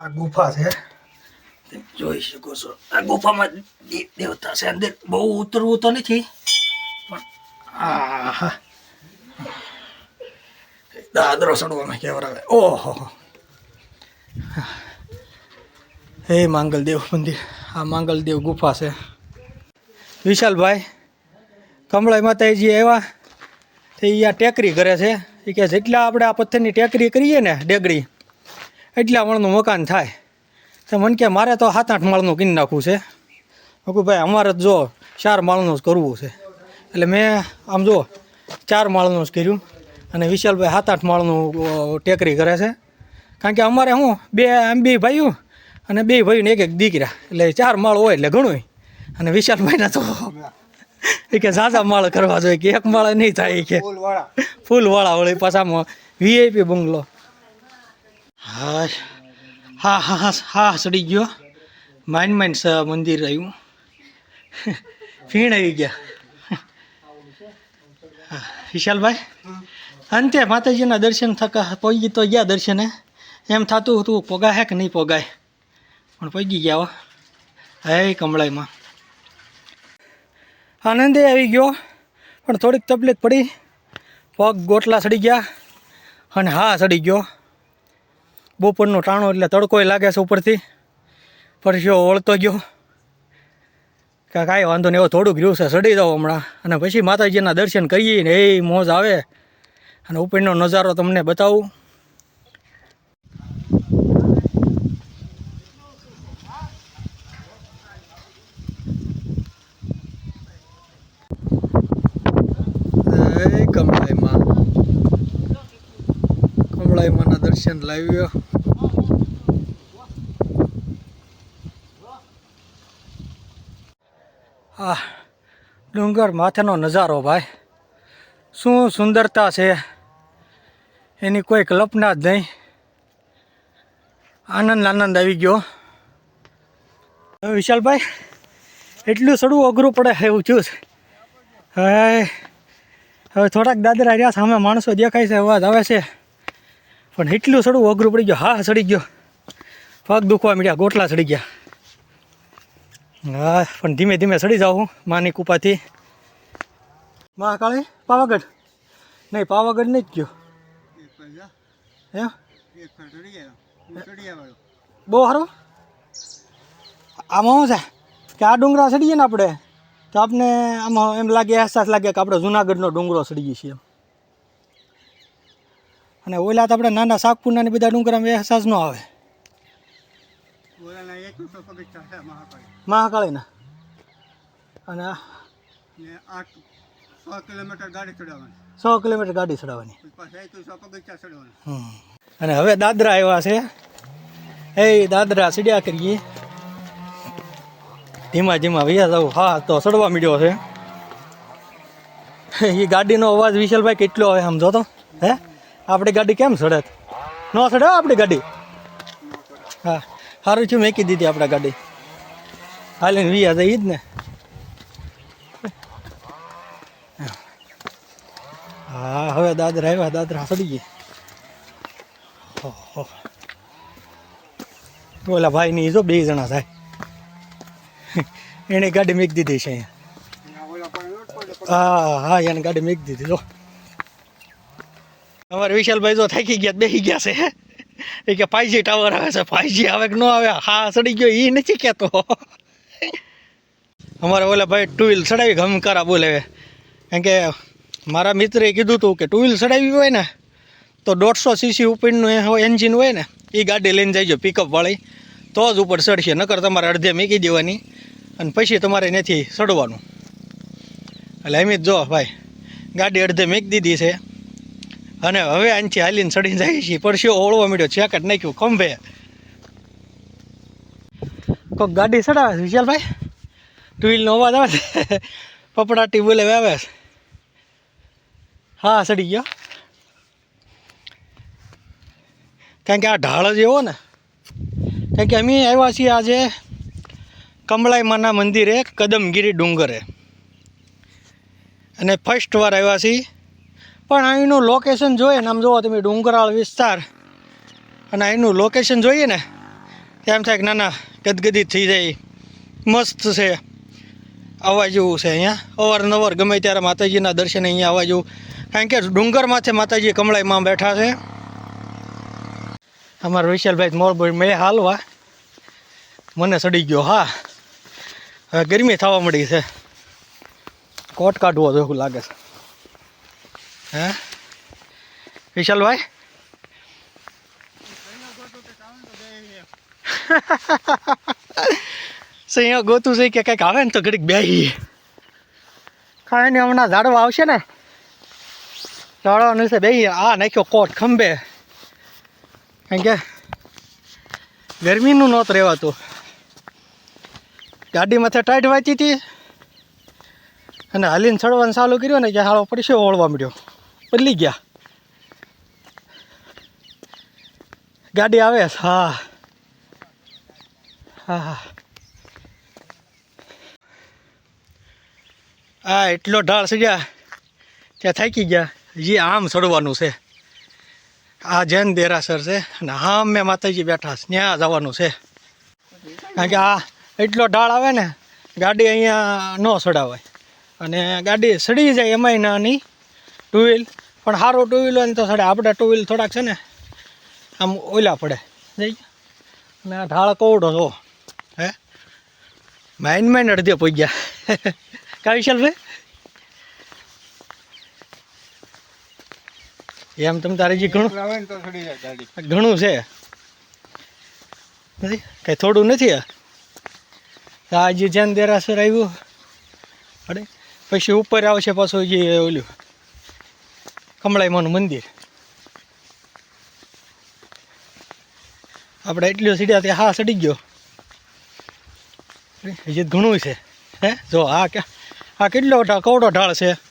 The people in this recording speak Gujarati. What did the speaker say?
આ ગુફા છે. જોઈ શકો છો. આ ગુફામાં દેવતા છે. અંદર બહુ ઉતરવું તો નથી, પણ આહા. દાદરો સડવાનો કેવરાવે. ઓહો. હે માંગલદેવ મંદિર, આ માંગલદેવ ગુફા છે. વિશાલભાઈ, કમળાઈ માતાજી આવ્યા. તે આ ટેકરી કરે છે. એ કે જેટલા આપણે આ પથ્થરની ટેકરી કરીએ ને ડેગડી એટલા માળનું મકાન થાય. તો મને કે મારે તો સાત આઠ માળનું કિન નાખવું છે. હું ભાઈ અમારે જો ચાર માળનું જ કરવું છે. એટલે મેં આમ જો ચાર માળનું જ કર્યું. અને વિશાલભાઈ સાત આઠ માળનું ટેકરી કરે છે. કારણ કે અમારે શું બે આમ બે ભાઈઓ અને બે ભાઈઓને એક એક દીકરા. એટલે ચાર માળ હોય એટલે ઘણું અને વિશાલભાઈના તો એ કે ઝાઝા માળ કરવા જોઈએ કે એક માળ નહીં થાય કે ફૂલવાળા. વળી પાછામાં વીઆઈપી બંગલો. હા હા હા હા હા, સડી ગયો. માઇન માઇન મંદિર આવ્યું. ફીણ આવી ગયા. વિશાલભાઈ? અંતે માતાજીના દર્શન થકા, પહોંચી તો ગયા દર્શને. એમ થતું હતું પોગાય કે નહીં પોગાય? પણ પહોંચી ગયા હે. કમળાઈમાં. આનંદે આવી ગયો, પણ થોડીક તકલીફ પડી. પગ ગોટલા સડી ગયા, અને હા સડી ગયો. બપોરનો ટાણો એટલે તડકોય લાગે છે ઉપરથી. પરસ્યો ઓળતો ગયો. કે કાંઈ વાંધો નહીં એવો થોડુંક રહ્યું છે, સડી જાઓ હમણાં. અને પછી માતાજીના દર્શન કરીએ ને એ મોજ આવે. અને ઉપરનો નજારો તમને બતાવું જય કમળાઈમાં દર્શન લાવ્યો આ ડુંગર માથેનો નજારો ભાઈ. શું સુંદરતા છે. એની કોઈ કલ્પના જ નહીં. આનંદ આનંદ આવી ગયો. વિશાલભાઈ, એટલું સડવું અઘરું પડે એવું થયું છે. હવે થોડાક દાદરા રહ્યા સામે માણસો દેખાય છે, અવાજ આવે છે. પણ એટલું સડવું અઘરું પડી ગયું. હા, સડી ગયો. પગ દુખવા મળ્યા ગોટલા સડી ગયા. હા, પણ ધીમે ધીમે સડી જાઉં માની કૃપાથી. મહાકાળી, પાવાગઢ? નહીં પાવાગઢ નહીં જ ગયો. બહુ સારું. આમાં શું છે? કે આ ડુંગરા સડીએ ને આપણે, તો આપણે આમાં એમ લાગે, અહેસાસ લાગે કે આપણે જુનાગઢનો ડુંગરો સડીએ છીએ એમ. અને ઓલા તો આપણે નાના શાકપુરના ને બધા ડુંગરામાં અહેસાસ ન આવે. મહાકાળીના. અને સો કિલોમીટર ગાડી ચડાવવાની. સો કિલોમીટર ગાડી ચડાવવાની. અને હવે દાદરા આવ્યા છે. એ દાદરા સીડ્યા કરીએ. ધીમા ધીમા વ્યા જવું હા તો સડવા મળ્યો છે. એ ગાડીનો અવાજ વિશાલભાઈ કેટલો આવે સમજો તો હે? આપણી ગાડી કેમ સડે? ન સડે આપણી ગાડી? હા સારું છું મેકી દીધી આપણે ગાડી. હાલીને વી હતા ઈ જ ને. હા, હવે દાદરા આવ્યા, દાદરા સડી ગઈ ઓલા ભાઈ ની જો બે જણા થાય. એણે ગાડી મેક દીધી છે હા હા, એને ગાડી મેક દીધી, જો. અમારે વિશાલભાઈ જો થાકી ગયા બેસી ગયા છે. એ કે ફાઈજી ટાવર આવે છે ફાઈજી આવે કે ન આવે, હા, સડી ગયો એ નથી કહેતો. અમારે ઓલા ભાઈ ટુ વ્હીલ ચડાવી ગમકારા બોલે. કારણ કે મારા મિત્રે કીધું હતું કે ટુ વ્હીલ ચડાવી હોય ને, તો દોઢસો સીસી ઉપરનું એન્જિન હોય ને એ ગાડી લઈને જઈજો પિકઅપ વાળી. તો જ ઉપર ચડશે, નકર તમારે અડધે મૂકી દેવાની, અને પછી તમારે નથી ચડવાનું એટલે એમ જ જો, ભાઈ, ગાડી અડધે મૂકી દીધી છે. અને હવે આનથી હાલીને ચડીને જાય છે. પરસ્યો ઓળવા મળ્યો ચેકટ નાખ્યું, ખંભે. કોઈક ગાડી ચડાવે છે, વિશાલભાઈ? ટુ વ્હીલનો અવાજ આવે છે? પપડાટી બોલે આવે છે. હા, ચડી ગયો. કારણ કે આ ઢાળ જ એવો ને. કારણ કે અમે આવ્યા છીએ આજે કમળાઈમાના મંદિરે, કદમગીરી ડુંગરે. અને ફર્સ્ટ વાર આવ્યા છીએ પણ અહીંનું લોકેશન જોઈએ ને, આમ જુઓ તમે ડુંગરાળ વિસ્તાર. અને અહીંનું લોકેશન જોઈએ ને એમ થાય કે ના ના ગદગદી થઈ જાય. મસ્ત છે. આવવા જેવું છે અહીંયા. અવારનવાર ગમે ત્યારે માતાજીના દર્શન અહીંયા આવવા જેવું કારણ કે ડુંગરમાંથી માથે માતાજી કમળાઈમાં બેઠા છે. અમારા વિશાલભાઈ મોરભાઈ મેં હાલવા. મને સડી ગયો, હા. હવે ગરમી થવા મળી છે. કોટ કાઢવો તો એવું લાગે છે. હે? વિશાલભાઈ? અહીંયા ગોતું છે કે કંઈક આવે ને તો ઘડીક બે કાંઈ નહીં, હમણાં ઝાડવા આવશે ને. ઝાડવાનું છે બે આ નાખ્યો કોટ, ખંભે. કારણ કે ગરમીનું નહોતું રહેવાતું. ગાડી માથે ટાઈટ વાંચી હતી. અને હાલીને ચડવાનું ચાલુ કર્યું ને કે હાળો પડશે, ઓળવા મળ્યો. બદલી ગયા. ગાડી આવે હા. હા હા. એટલો ઢાળ સડ્યા ત્યાં થાકી ગયા. જે આમ ચડવાનું છે. આ જૈન દેરાસર છે, અને આમ મેં માતાજી બેઠા ત્યાં જવાનું છે. કારણ કે આ એટલો ઢાળ આવે ને, ગાડી અહીંયા ન સડાવાય અને ગાડી સડી જાય એમાંય નાની ટુ વ્હીલ પણ સારો ટુ વ્હીલ હોય ને તો સાડે આપણે ટુ વ્હીલ થોડાક છે ને આમ ઓલા પડે. જઈ અને આ ઢાળ કોવડો જો હે. માઇન માઇન અડધે પહોંચી ગયા. કા વિશાલભાઈ એમ તમે તારે જે ઘણું ઘણું છે. નથી? કંઈ થોડું નથી આજે જેન દેરાસર આવ્યું અરે પછી ઉપર આવશે પાછું જે ઓલું કમળાઈમાનું મંદિર. આપણે એટલું સીડ્યા ત્યાં હા સડી ગયો. હજી ઘણું છે. હે? જો આ આ કેટલો કવડો ઢાળ છે?